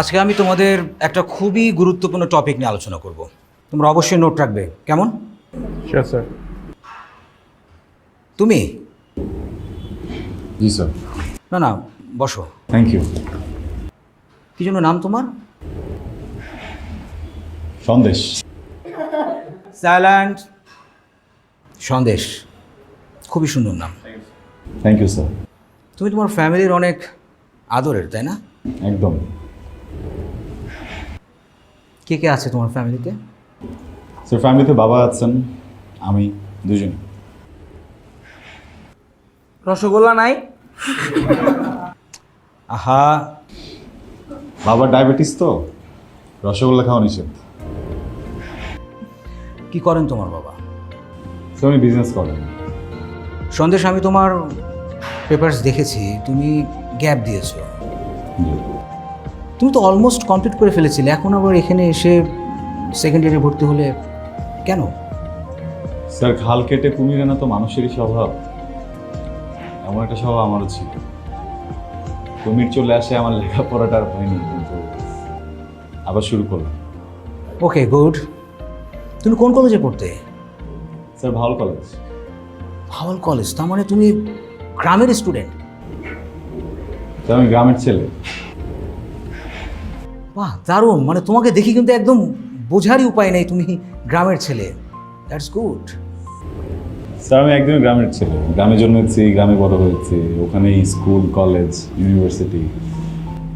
আজকে আমি তোমাদের একটা খুবই গুরুত্বপূর্ণ টপিক নিয়ে আলোচনা করব। তোমরা অবশ্যই নোট রাখবে। কেমন? স্যার তুমি? জি স্যার না না বসো। থ্যাংক ইউ কি জন্য নাম তোমার? সন্দেশ। সাইল্যান্ড সন্দেশ। খুবই সুন্দর নাম। থ্যাংক ইউ স্যার তুমি তোমার ফ্যামিলির অনেক আদরের তাই না? একদম। কে কে আছে তোমার ফ্যামিলিতে? স্যার ফ্যামিলিতে বাবা আছেন আমি দুজন রসগোল্লা নাই? আহা বাবার ডায়াবেটিস তো রসগোল্লা খাওয়া নিষেধ। কি করেন তোমার বাবা? স্যার উনি বিজনেস করেন। সন্দেশ আমি তোমার পেপারস দেখেছি তুমি গ্যাপ দিয়েছ। জি। তুমি তো অলমোস্ট কমপ্লিট করে ফেলেছিলে। এখন আবার এখানে এসে সেকেন্ড ইয়ারে ভর্তি হলে কেন? স্যার খাল কেটে কুমির আনা তো মানুষেরই স্বভাব। এমন একটা স্বভাব আমারও ছিল। কুমির চলে আসে আমার লেখাপড়াটা আর হয়নি কিন্তু আবার শুরু করলাম। Okay good. তুমি কোন কলেজে পড়তে? স্যার ভালো কলেজ ভাওয়াল কলেজ তার মানে তুমি গ্রামের স্টুডেন্ট আমি গ্রামের ছেলে। বাহ দারুণ। মানে তোমাকে দেখি কিন্তু একদম বোঝারই উপায় নেই তুমি গ্রামের ছেলে। দ্যাটস গুড স্যার আমি একদমই গ্রামের ছেলে। গ্রামে জন্মেছি গ্রামে বড় হয়েছি। ওখানেই স্কুল কলেজ ইউনিভার্সিটি।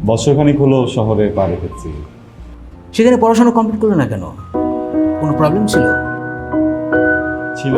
বছরখানিক হলো শহরে পা রেখেছি। সেখানে পড়াশোনা কমপ্লিট করলে না কেন? কোনো প্রবলেম ছিল? ছিল